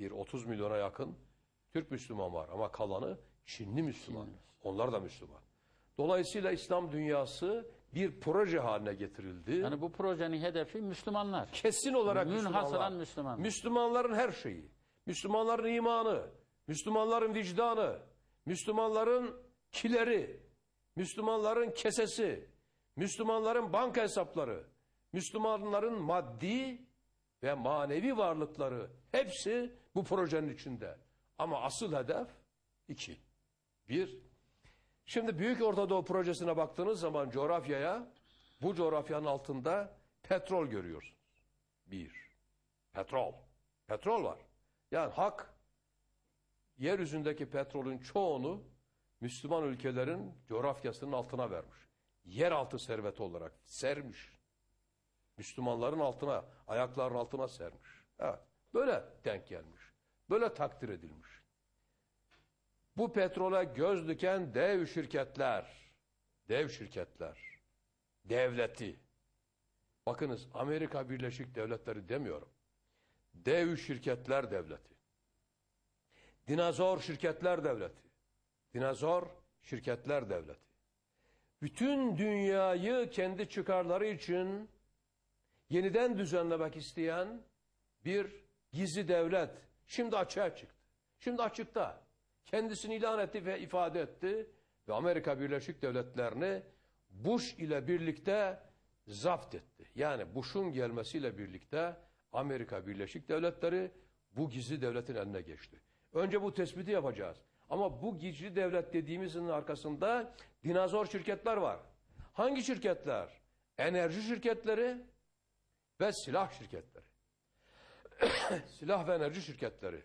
Bir 30 milyona yakın Türk Müslüman var ama kalanı Çinli Müslüman. Onlar da Müslüman. Dolayısıyla İslam dünyası bir proje haline getirildi. Yani bu projenin hedefi Müslümanlar. Kesin olarak Münhasıran Müslümanlar. Müslümanlar. Müslümanların her şeyi. Müslümanların imanı, Müslümanların vicdanı, Müslümanların kileri, Müslümanların kesesi, Müslümanların banka hesapları, Müslümanların maddi ve manevi varlıkları hepsi bu projenin içinde. Ama asıl hedef iki. Bir, şimdi Büyük Orta Doğu projesine baktığınız zaman coğrafyaya, bu coğrafyanın altında petrol görüyorsunuz. Bir, petrol. Petrol var. Yani hak, yeryüzündeki petrolün çoğunu Müslüman ülkelerin coğrafyasının altına vermiş. Yeraltı serveti olarak sermiş. Müslümanların altına, ayaklarının altına sermiş. Evet, böyle denk gelmiş. Böyle takdir edilmiş. Bu petrole göz diken dev şirketler, dev şirketler, devleti, bakınız Amerika Birleşik Devletleri demiyorum, dev şirketler devleti, dinozor şirketler devleti, dinozor şirketler devleti, bütün dünyayı kendi çıkarları için yeniden düzenlemek isteyen bir gizli devlet şimdi açığa çıktı. Şimdi açıkta. Kendisini ilan etti ve ifade etti ve Amerika Birleşik Devletleri'ni Bush ile birlikte zapt etti. Yani Bush'un gelmesiyle birlikte Amerika Birleşik Devletleri bu gizli devletin eline geçti. Önce bu tespiti yapacağız. Ama bu gizli devlet dediğimizin arkasında dinozor şirketler var. Hangi şirketler? Enerji şirketleri ve silah şirketleri. silah ve enerji şirketleri,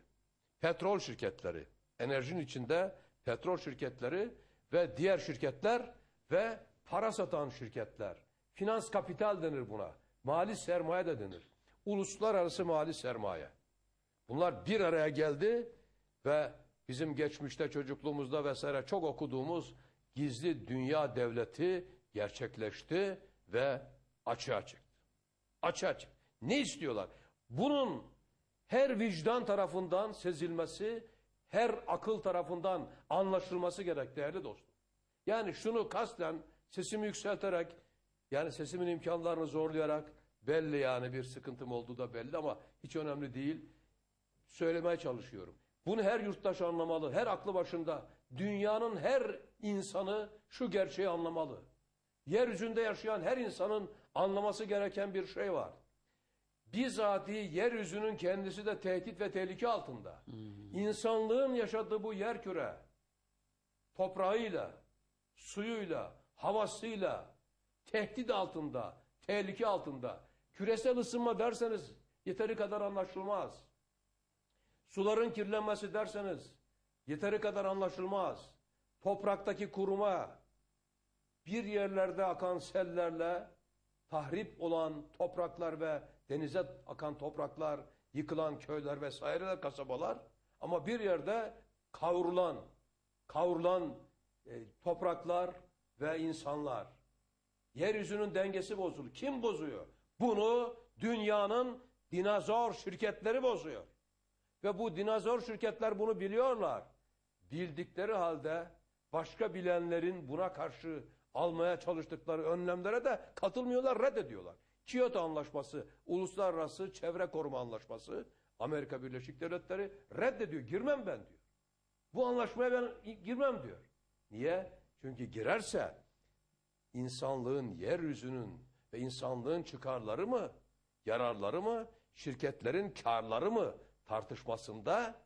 petrol şirketleri, enerjinin içinde petrol şirketleri ve diğer şirketler ve para satan şirketler. Finans kapital denir buna. Mali sermaye de denir. Uluslararası mali sermaye. Bunlar bir araya geldi ve bizim geçmişte çocukluğumuzda vesaire çok okuduğumuz gizli dünya devleti gerçekleşti ve açığa çıktı. Açığa çıktı. Ne istiyorlar? Bunun her vicdan tarafından sezilmesi, her akıl tarafından anlaşılması gerek değerli dostum. Yani şunu kasten sesimi yükselterek, yani sesimin imkanlarını zorlayarak belli yani bir sıkıntım olduğu da belli ama hiç önemli değil. Söylemeye çalışıyorum. Bunu her yurttaş anlamalı, her aklı başında. Dünyanın her insanı şu gerçeği anlamalı. Yeryüzünde yaşayan her insanın anlaması gereken bir şey var. Bizatihi yeryüzünün kendisi de tehdit ve tehlike altında. İnsanlığın yaşadığı bu yer küre toprağıyla, suyuyla, havasıyla tehdit altında, tehlike altında. Küresel ısınma derseniz yeteri kadar anlaşılmaz. Suların kirlenmesi derseniz yeteri kadar anlaşılmaz. Topraktaki kuruma, bir yerlerde akan sellerle tahrip olan topraklar ve denize akan topraklar, yıkılan köyler vesaireler, kasabalar ama bir yerde kavrulan, kavrulan e, topraklar ve insanlar. Yeryüzünün dengesi bozuldu. Kim bozuyor? Bunu dünyanın dinozor şirketleri bozuyor. Ve bu dinozor şirketler bunu biliyorlar. Bildikleri halde başka bilenlerin buna karşı almaya çalıştıkları önlemlere de katılmıyorlar, reddediyorlar. Kyoto Anlaşması, Uluslararası Çevre Koruma Anlaşması, Amerika Birleşik Devletleri reddediyor. Girmem ben diyor. Bu anlaşmaya ben girmem diyor. Niye? Çünkü girerse insanlığın, yeryüzünün ve insanlığın çıkarları mı, yararları mı, şirketlerin karları mı tartışmasında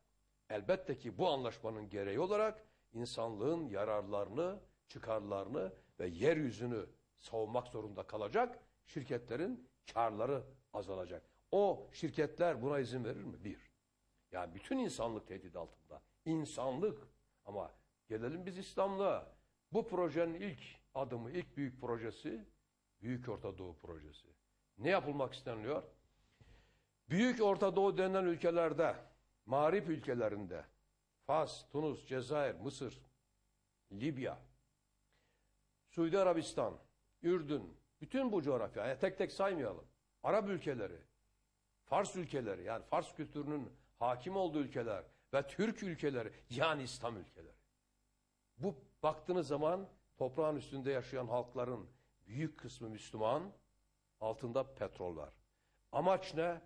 elbette ki bu anlaşmanın gereği olarak insanlığın yararlarını, çıkarlarını ve yeryüzünü savunmak zorunda kalacak, şirketlerin karları azalacak. O şirketler buna izin verir mi? Bir. Yani bütün insanlık tehdit altında. İnsanlık. Ama gelelim biz İslam'la. Bu projenin ilk adımı, ilk büyük projesi Büyük Orta Doğu projesi. Ne yapılmak isteniliyor? Büyük Orta Doğu denilen ülkelerde, mağrip ülkelerinde, Fas, Tunus, Cezayir, Mısır, Libya, Suudi Arabistan, Ürdün, bütün bu coğrafya, tek tek saymayalım. Arap ülkeleri, Fars ülkeleri, yani Fars kültürünün hakim olduğu ülkeler ve Türk ülkeleri yani İslam ülkeleri. Bu baktığınız zaman toprağın üstünde yaşayan halkların büyük kısmı Müslüman, altında petrol var. Amaç ne?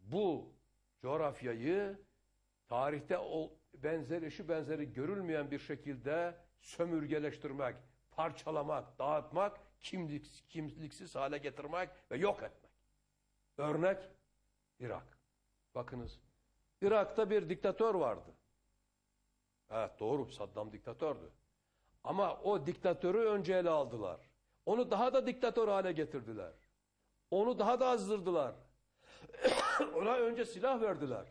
Bu coğrafyayı tarihte o benzer eşi benzeri görülmeyen bir şekilde sömürgeleştirmek, parçalamak, dağıtmak, kimlik, kimliksiz hale getirmek ve yok etmek. Örnek Irak. Bakınız Irak'ta bir diktatör vardı. Evet doğru Saddam diktatördü. Ama o diktatörü önce ele aldılar. Onu daha da diktatör hale getirdiler. Onu daha da azdırdılar. Ona önce silah verdiler.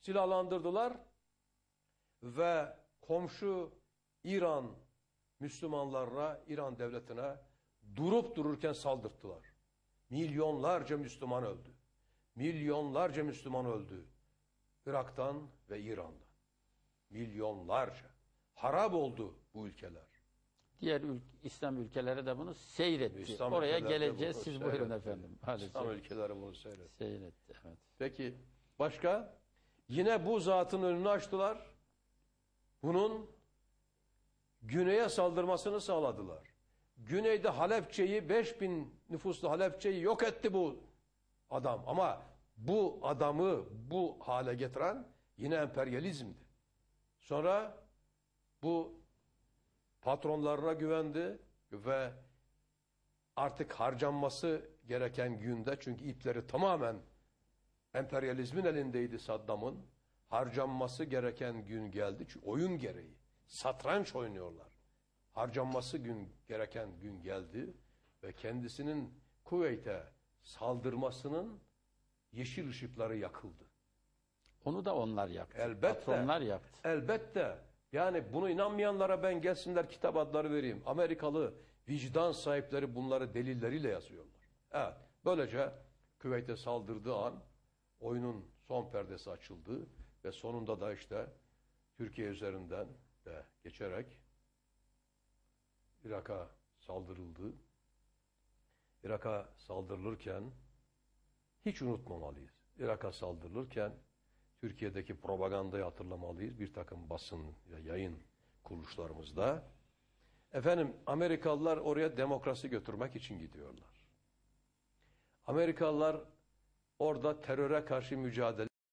Silahlandırdılar ve komşu İran Müslümanlarına, İran devletine durup dururken saldırttılar. Milyonlarca Müslüman öldü. Milyonlarca Müslüman öldü. Irak'tan ve İran'dan. Milyonlarca. Harap oldu bu ülkeler. Diğer ül- İslam ülkeleri de bunu seyretti. İslam Oraya geleceğiz. Siz buyurun seyretti. efendim. Hadi İslam ülkeleri bunu seyretti. seyretti. Evet. Peki başka? Yine bu zatın önünü açtılar. Bunun güneye saldırmasını sağladılar. Güneyde Halepçe'yi 5000 nüfuslu Halepçe'yi yok etti bu adam. Ama bu adamı bu hale getiren yine emperyalizmdi. Sonra bu patronlarına güvendi ve artık harcanması gereken günde çünkü ipleri tamamen emperyalizmin elindeydi Saddam'ın. Harcanması gereken gün geldi. Çünkü oyun gereği. Satranç oynuyorlar. Harcanması gün gereken gün geldi ve kendisinin Kuveyt'e saldırmasının yeşil ışıkları yakıldı. Onu da onlar yaptı. Elbette. Patronlar yaptı. Elbette. Yani bunu inanmayanlara ben gelsinler kitap adları vereyim. Amerikalı vicdan sahipleri bunları delilleriyle yazıyorlar. Evet. Böylece Küveyt'e saldırdığı an oyunun son perdesi açıldı ve sonunda da işte Türkiye üzerinden de geçerek Irak'a saldırıldı. Irak'a saldırılırken hiç unutmamalıyız. Irak'a saldırılırken Türkiye'deki propagandayı hatırlamalıyız. Bir takım basın ve yayın kuruluşlarımızda. Efendim Amerikalılar oraya demokrasi götürmek için gidiyorlar. Amerikalılar orada teröre karşı mücadele